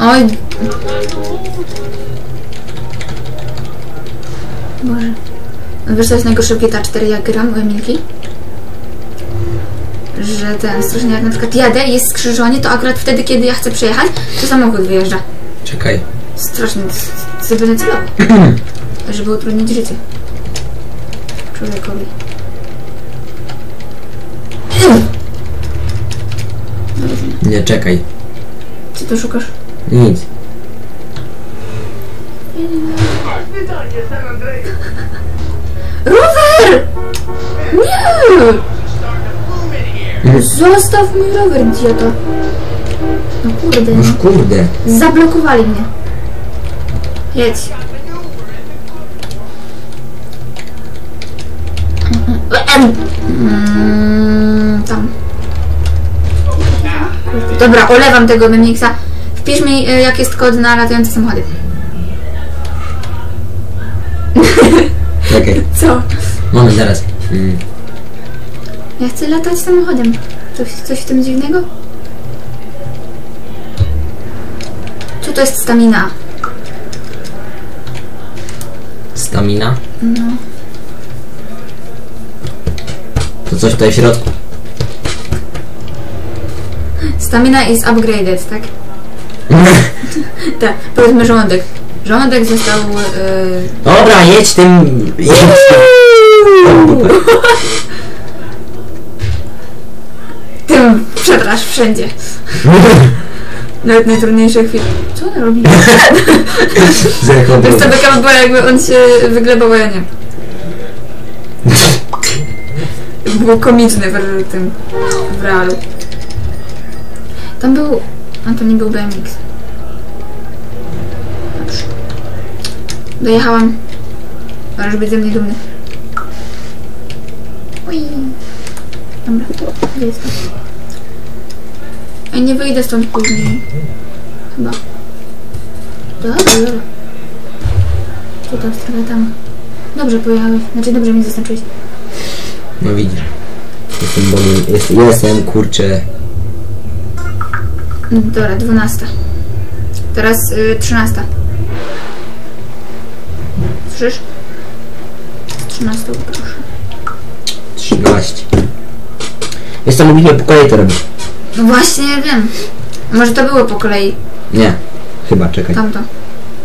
Oj. Boże. Wiesz co jest najgorsze w GTA 4 jak gram u Emilki? Że ten strasznie jak na przykład jadę i jest skrzyżowanie, to akurat wtedy kiedy ja chcę przejechać, to samochód wyjeżdża. Czekaj. Strasznie sobie będę celował. Żeby utrudnić życie. Człowiekowi. Nie, czekaj. Co tu szukasz? Nic. Rower! Nie! Zostaw mój rower, idioto. No kurde, Już no. kurde. Zablokowali mnie. Jedź. Mm, tam. Dobra, olewam tego Memixa. Wpisz mi, y, jak jest kod na latające samochody. Czekaj. Co? Moment, zaraz. Mm. Ja chcę latać samochodem. Coś, coś w tym dziwnego? Co to jest stamina? Stamina? No. To coś tutaj w środku. Stamina is upgraded, tak? Tak, powiedzmy żołądek. Żołądek został... Yy... Dobra, jedź tym... Jedź Tym przetrasz wszędzie. Nawet najtrudniejsze chwile. Co on robi? Zerknął To jest to beka była jakby on się wyglebał, a ja nie. Było komiczne w tym w realu. Tam był... A to nie był BMX. Dojechałam. Możesz być ze mnie dumny. Ui. Dobra, gdzie jestem? Ej, nie wyjdę stąd później. Chyba. Dobra, dobra. Tu tam stronę tam. Dobrze pojechałeś. Znaczy dobrze mnie zaznaczyłeś. No widzisz. Jestem bogiem. Jest, jestem, kurczę. No, Dobra, 12. Teraz y, 13. 13 proszę. 13. Jest to mówimy po kolei to robić. No właśnie, wiem. Może to było po kolei. Nie. Chyba, czekaj. Tamto.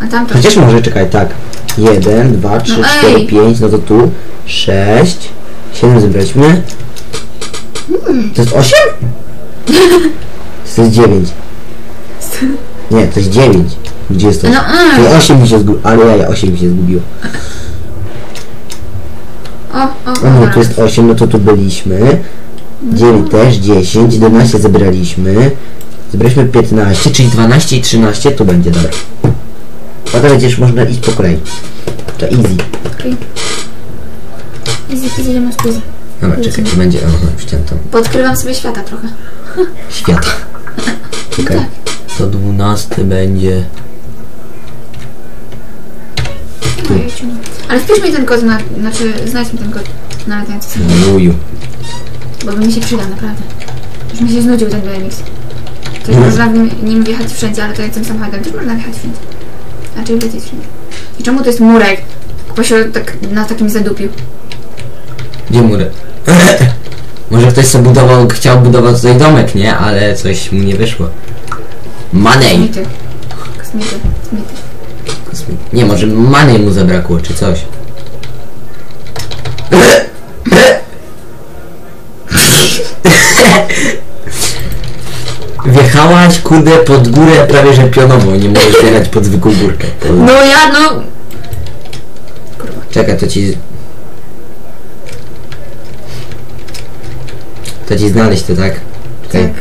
A tamto. Chociaż może, czekaj, tak. 1, 2, 3, No 4, ej. 5, no to tu 6, 7 zebraliśmy. To jest 8? To jest 9. Nie, to jest 9. Gdzie jest to? No. To 8 mi się zgubiło, ale ja 8 mi się zgubiło. O, o, dobra. tu jest 8, no to tu byliśmy. 9 też, 10, 11 zebraliśmy. Zebraliśmy 15, czyli 12 i 13 tu będzie, dobra. Teraz już można iść po kolei. To easy. Okej. Easy, easy, easy. Dobra, czekaj, tu będzie, aha, wcięto. Podkrywam sobie świata trochę. Świata. Czekaj. tak. To 12 będzie. Ojejciu. Ale wpisz mi ten kod na... Znaczy, znajdź mi ten kod na latający samochód. Bo by mi się przyda, naprawdę. Już mi się znudził ten BMX. Też Mhm. można nim, wjechać wszędzie, ale to jak tym samochodem też można wjechać wszędzie. Znaczy wlecieć wszędzie. I czemu to jest murek? Się tak na takim zadupił. Gdzie mury? Może ktoś sobie budował, chciał budować tutaj domek, nie? Ale coś mu nie wyszło. Money! Kosmity. Kosmity. Kosmity. Nie, może money mu zabrakło, czy coś. Wjechałaś, kurde, pod górę prawie że pionowo, nie możesz jechać pod zwykłą górkę. No ja, no... Czekaj, to ci... To ci znaleźć to, tak? Tak.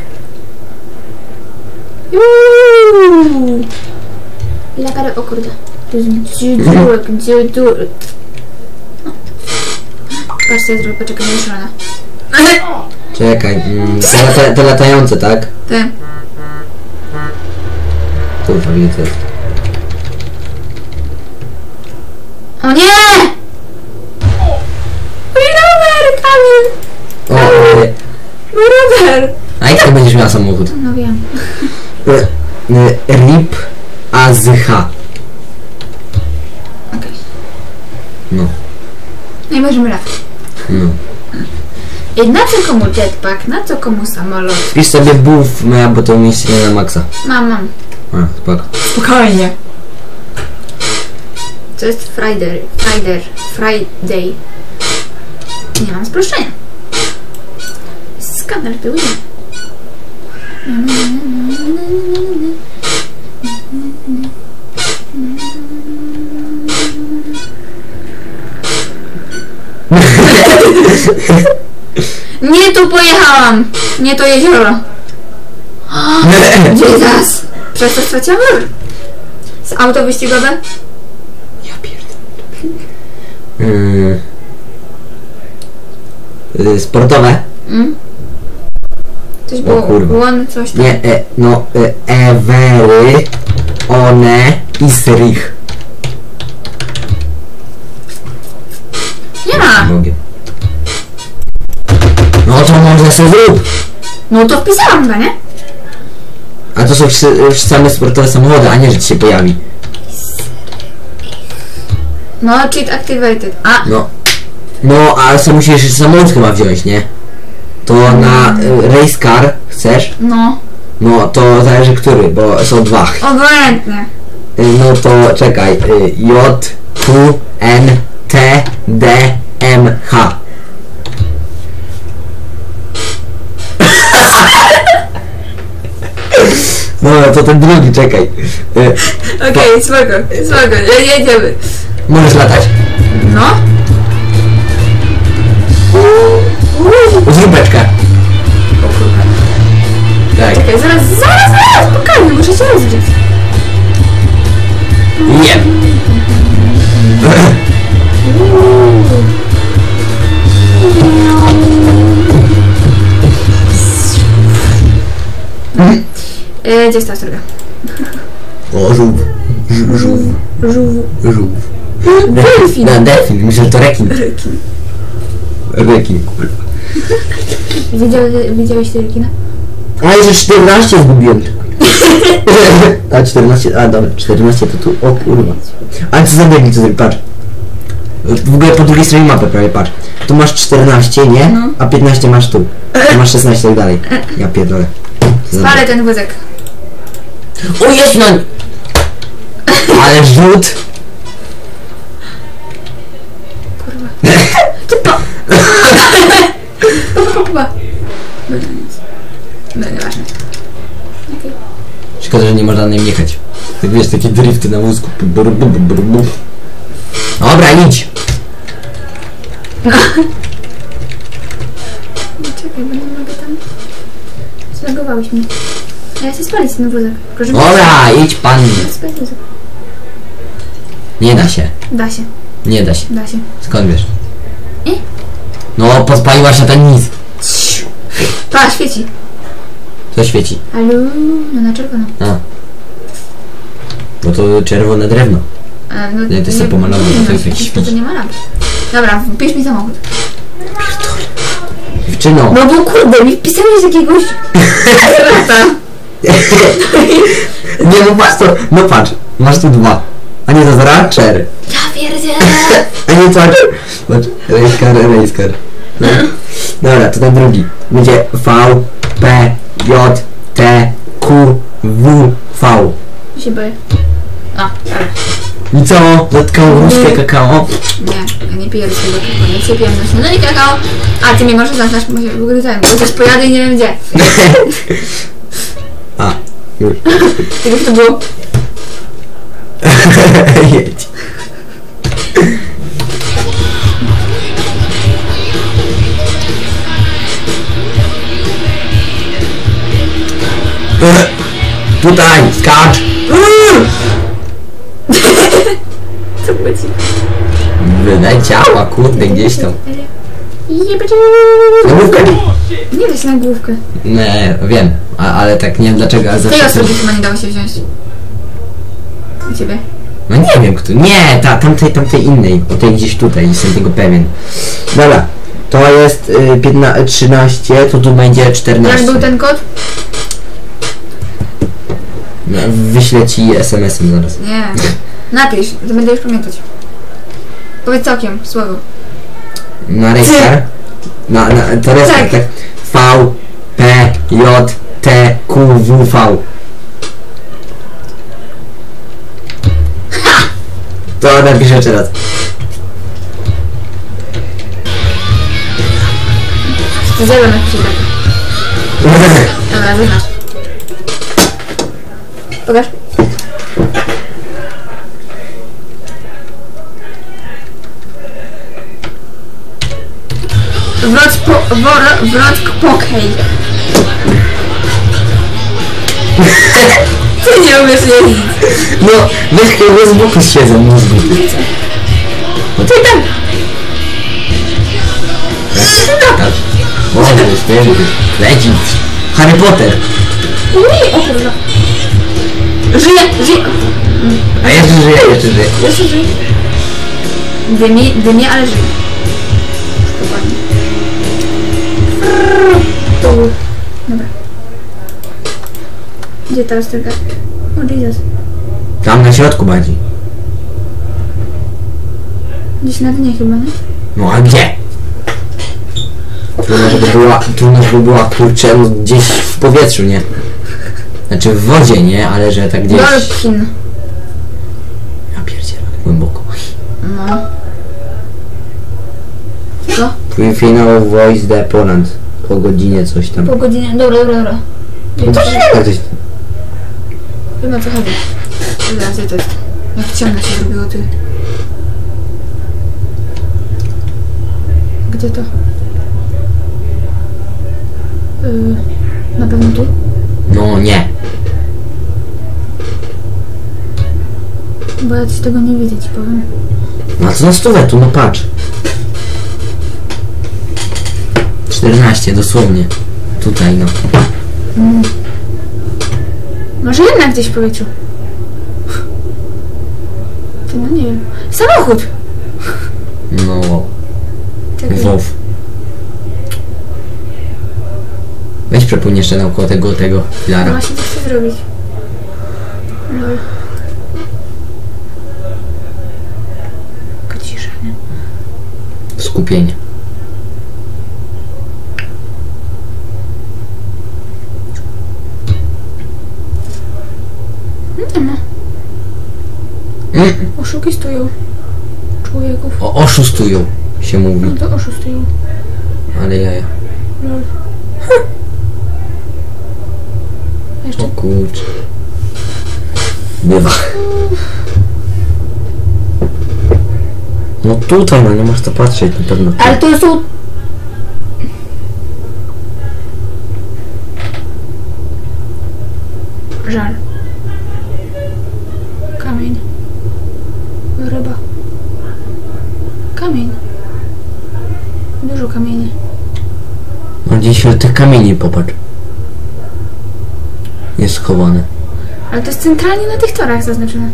Juuu. Ile parę... O kurde. To jest dziurek, dziurek. Patrzcie, ja zrobię, poczekaj, nie szalona. Czekaj, mm, te, lata, te latające, tak? Ty. Kurwa, to jest? O nie! Mój rower, Kamil! O, nie. Mój rower! A jak to będziesz miała samochód? No wiem. y, RIP AZH. Okej. No, No i możemy latać. no. I na co komu jetpack, na co komu samolot? Wpisz sobie buff, no, bo to mieści na maksa. Mam, mam. A, spoko. Spokojnie. To jest Friday. Friday. Friday. Nie mam sproszczenia. Skandal był, nie. Tu pojechałam! Nie to jezioro! Jesus! Przez to straciłam. Z auto wyścigowe? Ja pierdolę. Yy, y, sportowe? Mm? Coś było kurwa. łon, coś tam. Nie, e, no, e, Ewery, one, Isrich. Nie Bogiem. No to może sobie zrób. No to wpisałam go, nie? A to są wszy- same sportowe samochody, a nie, że ci się pojawi. No, cheat activated. A, No. No, ale sam musisz jeszcze samochód chyba wziąć, nie? To na y, race car chcesz? no. No to zależy który, bo są dwa. Obojętnie. Y, No to czekaj. y, J, Q, N, T, D, M, H. No to ten drugi, czekaj. Y, Okej, spoko, spoko, je- jedziemy. Możesz latać. No. Zrób beczkę. O kurwa. Tak. Czekaj, zaraz, zaraz, zaraz, spokojnie, muszę się rozgrzeć. Nie. E, gdzie jest ta struga? O, żółw. Żółw. Żółw. Żółw. Delfin. No, delfin. Myślę, że to rekin. Rekin. Rekin, kurwa. Widziałeś, widziałeś te rekina? A jeszcze 14 zgubiłem. a 14, a dobra, 14 to tu, o kurwa. A co za biegli, co zrobi, patrz. W ogóle po drugiej stronie mapy prawie patrz. Tu masz 14, nie? No. A 15 masz tu. Tu masz 16 tak dalej. Ja pierdolę. Spalę ten wózek. O jest no! Ale rzut! Kurwa. Typa! Kurwa. Dobra, nic. No, nieważne. Okej. Szkoda, że nie można na nim jechać. Tak wiesz, takie drifty na wózku. Bur, bur, bur, bur. Dobra, idź! No czekaj, bo nie mogę tam... Zlogowałeś mnie. Ja chcę spalić ten wózek. Proszę Dobra, idź pan. Spalić wózek. Nie da się. Da się, Nie da się. da się. Skąd wiesz? I? No, podpaliła się ten nic. Pa, świeci. To świeci. Halo, no na czerwono. A. Bo to czerwone drewno. A, no, Nie, to jest pomalowane, to jest jakiś To, to nie ma lampy. Dobra, wpisz mi samochód. Dziewczyno. No bo kurde, mi wpisałeś jakiegoś... Rata. Nie, no patrz to. No patrz. Masz tu dwa. A nie, to jest Ratcher. Ja pierdzielę. A nie, patrz. Patrz. Rejskar, rejskar. No. Dobra, to ten drugi. Będzie V, P, J, T, Q, W, V. się boję. A, dobra. I co? Zatkał różkę kakao. Nie, ja nie piję tego kakao. Nie chcę piję na śniadanie kakao. A ty mnie może znasz, bo się w ogóle ten, bo też pojadę i nie wiem gdzie. Już. Tylko to było. Jedź. Tutaj, skacz! Co było ci? Wyleciała, kurde, gdzieś tam. Nie się na główkę. Nie, wiem, a, ale tak nie wiem dlaczego, ale Tej zawsze... osoby chyba nie dało się wziąć. U ciebie. No nie wiem kto. Nie, ta, tamtej, tamtej innej. O tej gdzieś tutaj, jestem tego pewien. Dobra, to jest y, 15, 13, to tu będzie 14. Jak był ten kod? No, Wyślę ci SMS-em zaraz. Nie. Napisz, to będę już pamiętać. Powiedz całkiem, słowo. Na rejestr? Na, na, to rejestr, Tak. tak. V, P, J, T, Q, W, V. To napiszę jeszcze raz. Zero napisz tak. Dobra. Pokaż. Wrot po... Wor, wrot pokej. Ty nie umiesz jeździć. No, weź chyba z boku siedzę mózgu. No to i tak. Tak. O, to jest piękny. Leci. Harry Potter. Ui, o kurwa. Żyje, żyje. A jeszcze żyje, jeszcze żyje. Jeszcze żyje. Dymie, dymie, ale. Dokładnie. Gdzie teraz ten gaz? O Jesus. Tam na środku bardziej. Gdzieś na dnie chyba, nie? No a gdzie? Trudno, żeby była, trudno, żeby była kurczę no, gdzieś w powietrzu, nie? Znaczy w wodzie, nie? Ale że tak gdzieś... Dolphin. Ja pierdzielę, głęboko. No. Co? Twój finał Voice the Poland. Po godzinie coś tam. Pół godziny. Dobra, dobra, dobra. No to tak Wiem o co chodzi. Dobra, gdzie to jest? Jak ciemno się zrobiło, ty. Gdzie to? Yy, na pewno tu? No nie. Bo ja ci tego nie widzę, ci powiem. No co na stówę tu, no patrz. 14 dosłownie. Tutaj no. Może jednak gdzieś w powietrzu. Ty, no nie wiem. Samochód! No. Czekaj. WoW. Weź przepłyń jeszcze naokoło tego, tego No filara. właśnie, co chcę zrobić? Lol. Jaka cisza, nie? Skupienie. Nie ma. Mm. Oszukistują. Człowieków. O, oszustują się mówi. No to oszustują. Ale ja. Lol. Jeszcze O kurczę. Bywa. No tutaj, no nie masz co patrzeć na pewno. Ale to są... Żal. Schowane. Ale to jest centralnie na tych torach zaznaczone.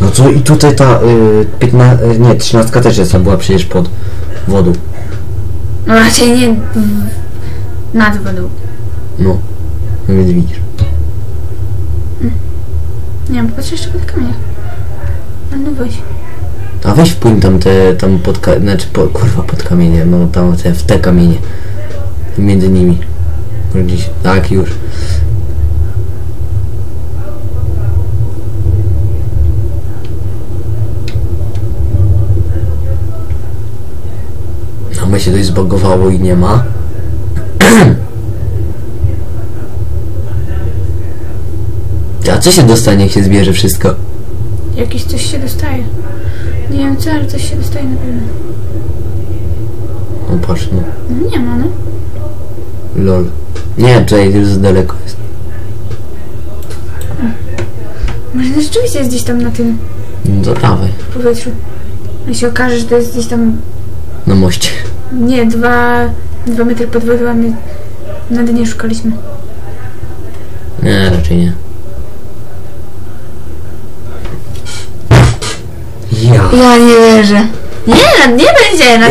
No co i tutaj ta y, 15, y, nie, 13 też jest, a była przecież pod wodą. No raczej nie nad wodą. No. No więc widzisz. Nie wiem, popatrz jeszcze po tych kamieniach. A no weź. A weź wpłyń tam te, tam pod, ka- znaczy po, kurwa pod kamienie, no tam te, w te kamienie. Między nimi. Gdzieś, tak już. No my się coś zbagowało i nie ma. A co się dostanie, jak się zbierze wszystko? Jakieś coś się dostaje. Nie wiem co, ale coś się dostaje na pewno. No patrz, no. No nie ma, no. Lol. Nie, tutaj już za daleko jest. Może to rzeczywiście jest gdzieś tam na tym No to dawaj. powietrzu. A się okaże, że to jest gdzieś tam, Na moście. Nie, dwa, dwa metry pod wodą, a my na dnie szukaliśmy. Nie, raczej nie. Ja. Ja nie wierzę. Nie, nie będzie, na